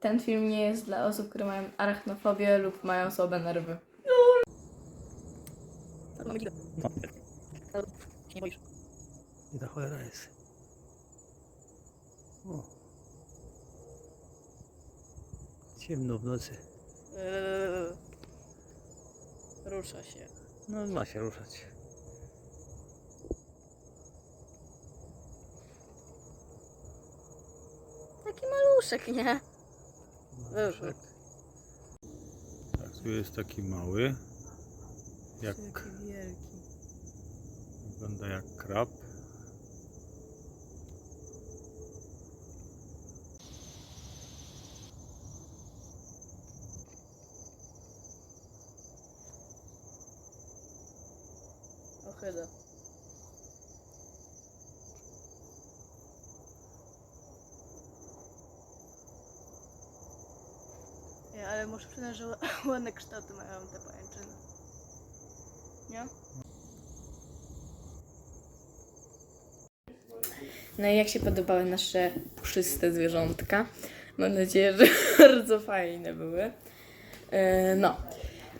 ten film nie jest dla osób, które mają arachnofobię lub mają słabe nerwy. Gdzie ta cholera jest? O. Ciemno w nocy. Eee, rusza się. No ma się ruszać. Taki maluszek, nie? Maluszek. Tak, tu jest taki mały. Jak Taki wielki. wygląda jak krab. Ochyda. Ale muszę przyznać, że ła- ładne kształty mają te pajęczyny. Nie? No i jak się podobały nasze puszyste zwierzątka? Mam nadzieję, że bardzo fajne były. E, No,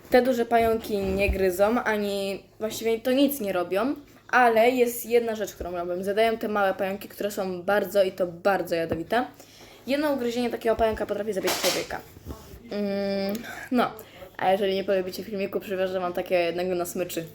te duże pająki nie gryzą, ani właściwie to nic nie robią, ale jest jedna rzecz, którą robią. Zadają te małe pająki, które są bardzo i to bardzo jadowite. Jedno ugryzienie takiego pająka potrafi zabić człowieka. Mm, no, a jeżeli nie polubicie filmiku, przywiążę wam takiego jednego na smyczy.